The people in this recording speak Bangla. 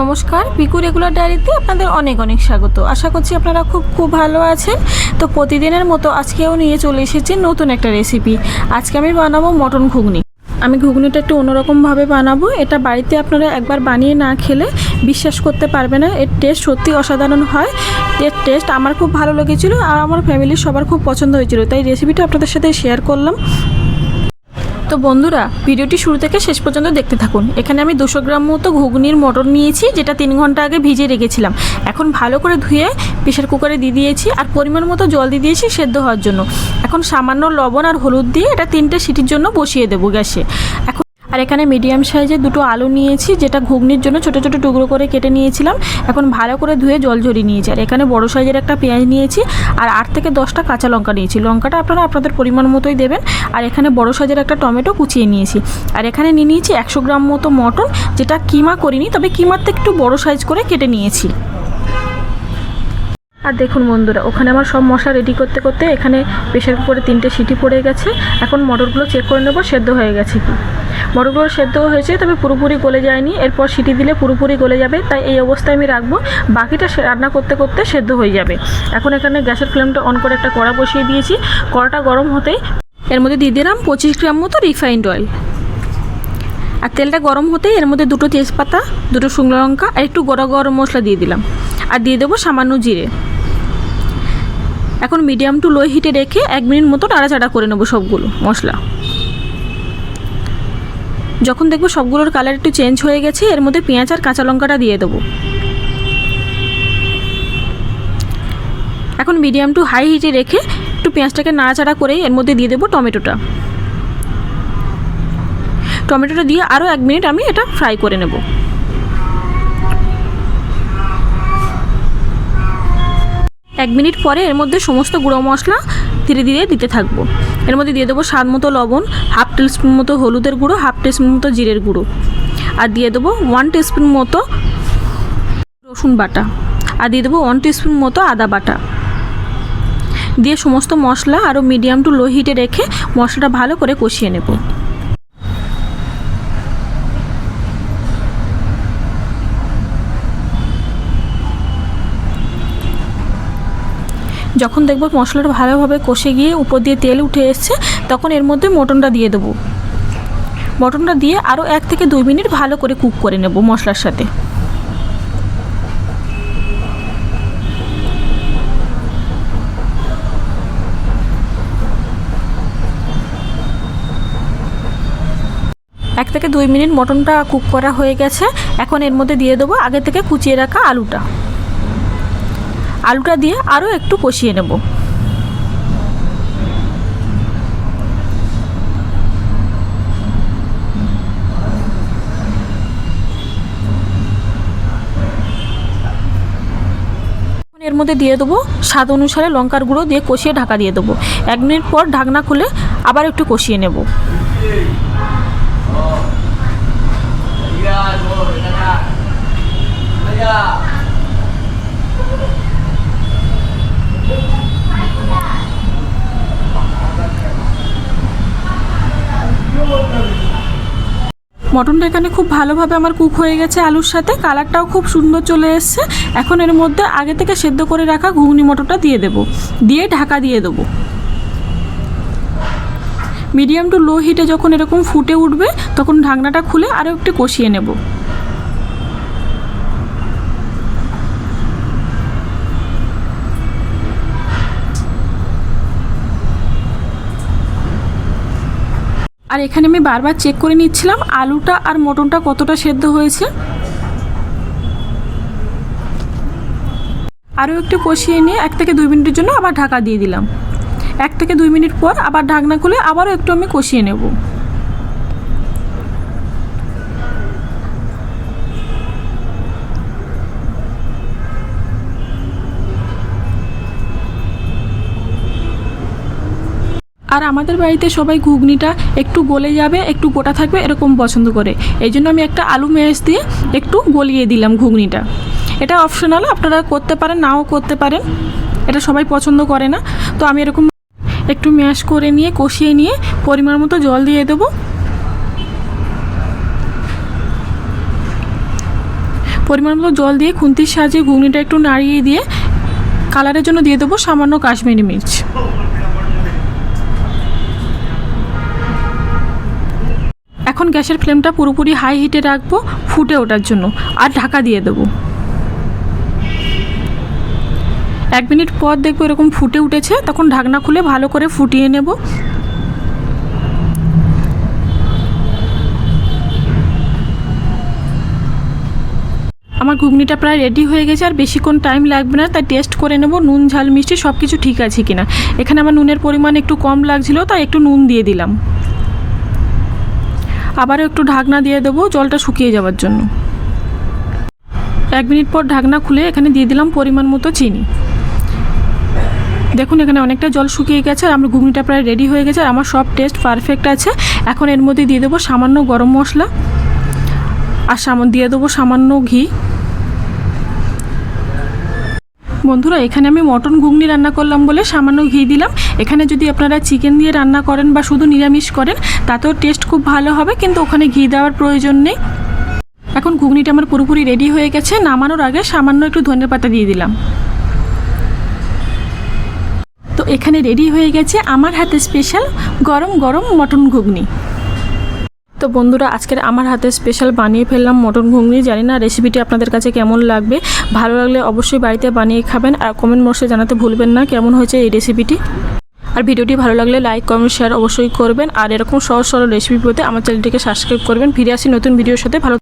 নমস্কার, পিকু রেগুলার ডায়েরিতে আপনাদের অনেক অনেক স্বাগত। আশা করছি আপনারা খুব খুব ভালো আছেন। তো প্রতিদিনের মতো আজকেও নিয়ে চলে এসেছি নতুন একটা রেসিপি। আজকে আমি বানাবো মটন ঘুগনি। আমি ঘুগনিটা একটু অন্যরকমভাবে বানাবো। এটা বাড়িতে আপনারা একবার বানিয়ে না খেলে বিশ্বাস করতে পারবে না। এর টেস্ট সত্যি অসাধারণ হয়। এর টেস্ট আমার খুব ভালো লেগেছিলো আর আমার ফ্যামিলির সবার খুব পছন্দ হয়েছিল। তাই রেসিপিটা আপনাদের সাথে শেয়ার করলাম। তো বন্ধুরা, ভিডিওটি শুরু থেকে শেষ পর্যন্ত দেখতে থাকুন। এখানে আমি দুশো গ্রাম মতো ঘুগনির মটর নিয়েছি, যেটা তিন ঘণ্টা আগে ভিজে রেখেছিলাম। এখন ভালো করে ধুয়ে প্রেশার কুকারে দিয়ে দিয়েছি, আর পরিমাণ মতো জল দিয়ে দিয়েছি সেদ্ধ হওয়ার জন্য। এখন সামান্য লবণ আর হলুদ দিয়ে এটা তিনটে সিটির জন্য বসিয়ে দেবো গ্যাসে। এখন আর এখানে মিডিয়াম সাইজে দুটো আলু নিয়েছি, যেটা ঘুগনির জন্য ছোটো ছোটো টুকরো করে কেটে নিয়েছিলাম। এখন ভালো করে ধুয়ে জল ঝরিয়ে নিয়েছি। আর এখানে বড় সাইজের একটা পেঁয়াজ নিয়েছি, আর আট থেকে দশটা কাঁচা লঙ্কা নিয়েছি। লঙ্কাটা আপনারা আপনাদের পরিমাণ মতোই দেবেন। আর এখানে বড় সাইজের একটা টমেটো কুচিয়ে নিয়েছি। আর এখানে নিয়ে নিয়েছি একশো গ্রাম মতো মটন, যেটা কিমা করিনি, তবে থেকে একটু বড় সাইজ করে কেটে নিয়েছি। আর দেখুন বন্ধুরা, ওখানে আমার সব মশলা রেডি করতে করতে এখানে প্রেশার কুকারে তিনটে সিটি পড়ে গেছে। এখন মটরগুলো চেক করে নেব, সেদ্ধ হয়ে গেছে কি। মটরগুলো সেদ্ধ হয়েছে, তবে পুরোপুরি গলে যায়নি। এরপর সিটি দিলে পুরোপুরি গলে যাবে, তাই এই অবস্থায় আমি রাখব। বাকিটা রান্না করতে করতে সেদ্ধ হয়ে যাবে। এখন এখানে গ্যাসের ফ্লেমটা অন করে একটা কড়া বসিয়ে দিয়েছি। কড়াটা গরম হতেই এর মধ্যে দিয়ে দিলাম পঁচিশ গ্রাম মতো রিফাইন্ড অয়েল আর তেলটা গরম হতেই এর মধ্যে দুটো তেজপাতা, দুটো শুকনো লঙ্কা, আর একটু গরম গরম মশলা দিয়ে দিলাম। আর দিয়ে দেবো সামান্য জিরে। এখন মিডিয়াম টু লো হিটে রেখে এক মিনিট মতো নাড়াচাড়া করে নেব সবগুলো মশলা। যখন দেখব সবগুলোর কালার একটু চেঞ্জ হয়ে গেছে, এর মধ্যে পেঁয়াজ আর কাঁচা লঙ্কাটা দিয়ে দেবো। এখন মিডিয়াম টু হাই হিটে রেখে একটু পেঁয়াজটাকে নাড়াচাড়া করে এর মধ্যে দিয়ে দেবো টমেটোটা। টমেটোটা দিয়ে আরও এক মিনিট আমি এটা ফ্রাই করে নেব। এক মিনিট পরে এর মধ্যে সমস্ত গুঁড়ো মশলা ধীরে ধীরে দিতে থাকব। এর মধ্যে দিয়ে দেবো স্বাদ মতো লবণ, হাফ টিস্পুন মতো হলুদের গুঁড়ো, হাফ টিস্পুন মতো জিরের গুঁড়ো। আর দিয়ে দেবো ওয়ান টিস্পুন মতো রসুন বাটা। আর দিয়ে দেবো ওয়ান টিস্পুন মতো আদা বাটা। দিয়ে সমস্ত মশলা আরও মিডিয়াম টু লো হিটে রেখে মশলাটা ভালো করে কষিয়ে নেব। যখন দেখব মশলাটা ভালোভাবে কষে গিয়ে উপর দিয়ে তেল উঠে এসছে, তখন এর মধ্যে মটনটা দিয়ে দেবো। মটনটা দিয়ে আরও এক থেকে দুই মিনিট ভালো করে কুক করে নেব মশলার সাথে। এক থেকে দুই মিনিট মটনটা কুক করা হয়ে গেছে, এখন এর মধ্যে দিয়ে দেবো আগে থেকে কুচিয়ে রাখা আলুটা। আলুটা দিয়ে আরও একটু কষিয়ে নেব। এর মধ্যে দিয়ে দেবো, স্বাদ অনুসারে লঙ্কার গুঁড়ো দিয়ে কষিয়ে ঢাকা দিয়ে দেবো। এক মিনিট পর ঢাকনা খুলে আবার একটু কষিয়ে নেব। মটনটা এখানে খুব ভালোভাবে আমার কুক হয়ে গেছে আলুর সাথে। কালারটাও খুব সুন্দর চলে এসছে। এখন এর মধ্যে আগে থেকে সেদ্ধ করে রাখা ঘুগনি মটরটা দিয়ে দেব। দিয়ে ঢাকা দিয়ে দেবো। মিডিয়াম টু লো হিটে যখন এরকম ফুটে উঠবে, তখন ঢাকনাটা খুলে আরও একটু কষিয়ে নেব। আর এখানে আমি বারবার চেক করে নিচ্ছিলাম, আলুটা আর মটনটা কতটা সেদ্ধ হয়েছে। আরও একটু কষিয়ে নিয়ে এক থেকে দুই মিনিটের জন্য আবার ঢাকা দিয়ে দিলাম। এক থেকে দুই মিনিট পর আবার ঢাকনা খুলে আবারও একটু আমি কষিয়ে নেব। আর আমাদের বাড়িতে সবাই ঘুগনিটা একটু গলে যাবে, একটু গোটা থাকবে এরকম পছন্দ করে। এই জন্য আমি একটা আলু মেয়াজ দিয়ে একটু গলিয়ে দিলাম ঘুগনিটা। এটা অপশনাল আপনারা করতে পারেন, নাও করতে পারেন। এটা সবাই পছন্দ করে না। তো আমি এরকম একটু ম্যাশ করে নিয়ে, কষিয়ে নিয়ে পরিমাণ মতো জল দিয়ে দেবো। পরিমাণ মতো জল দিয়ে খুন্তির সাহায্যে ঘুগনিটা একটু নাড়িয়ে দিয়ে কালারের জন্য দিয়ে দেবো সামান্য কাশ্মীরি মির্চ। এখন গ্যাসের ফ্লেমটা পুরোপুরি হাই হিটে রাখব, ফুটে ওঠার জন্য, আর ঢাকা দিয়ে দেবো। এক মিনিট পর দেখব এরকম ফুটে উঠেছে, তখন ঢাকনা খুলে ভালো করে ফুটিয়ে নেব। আমার ঘুগনিটা প্রায় রেডি হয়ে গেছে, আর বেশিক্ষণ টাইম লাগবে না, তাই টেস্ট করে নেব। নুন, ঝাল, মিষ্টি সব কিছু ঠিক আছে কিনা। এখানে আমার নুনের পরিমাণ একটু কম লাগছিল, তাই একটু নুন দিয়ে দিলাম। আবারও একটু ঢাকনা দিয়ে দেবো জলটা শুকিয়ে যাওয়ার জন্য। এক মিনিট পর ঢাকনা খুলে এখানে দিয়ে দিলাম পরিমাণ মতো চিনি। দেখুন এখানে অনেকটা জল শুকিয়ে গেছে আর আমার ঘুগনিটা প্রায় রেডি হয়ে গেছে আর আমার সব টেস্ট পারফেক্ট আছে। এখন এর মধ্যে দিয়ে দেবো সামান্য গরম মশলা আর সামান দিয়ে দেবো সামান্য ঘি। বন্ধুরা, এখানে আমি মটন ঘুগনি রান্না করলাম বলে সামান্য ঘি দিলাম। এখানে যদি আপনারা চিকেন দিয়ে রান্না করেন বা শুধু নিরামিষ করেন, তাতেও টেস্ট খুব ভালো হবে, কিন্তু ওখানে ঘি দেওয়ার প্রয়োজন নেই। এখন ঘুগনিটা আমার পুরোপুরি রেডি হয়ে গেছে, নামানোর আগে সামান্য একটু ধনের পাতা দিয়ে দিলাম। তো এখানে রেডি হয়ে গেছে আমার হাতে স্পেশাল গরম গরম মটন ঘুগনি। তো বন্ধুরা, আজকের আমার হাতে স্পেশাল বানিয়ে ফেললাম মটন ঘুগনি। জানি না রেসিপিটি আপনাদের কাছে কেমন লাগবে। ভালো লাগলে অবশ্যই বাড়িতে বানিয়ে খাবেন আর কমেন্ট বক্সে জানাতে ভুলবেন না কেমন হয়েছে এই রেসিপিটি আর ভিডিওটি ভালো লাগলে লাইক কমেন্ট শেয়ার অবশ্যই করবেন। আর এরকম সহজ সরল রেসিপি পেতে আমার চ্যানেলটিকে সাবস্ক্রাইব করবেন। ফিরে আসি নতুন ভিডিওর সাথে। ভালো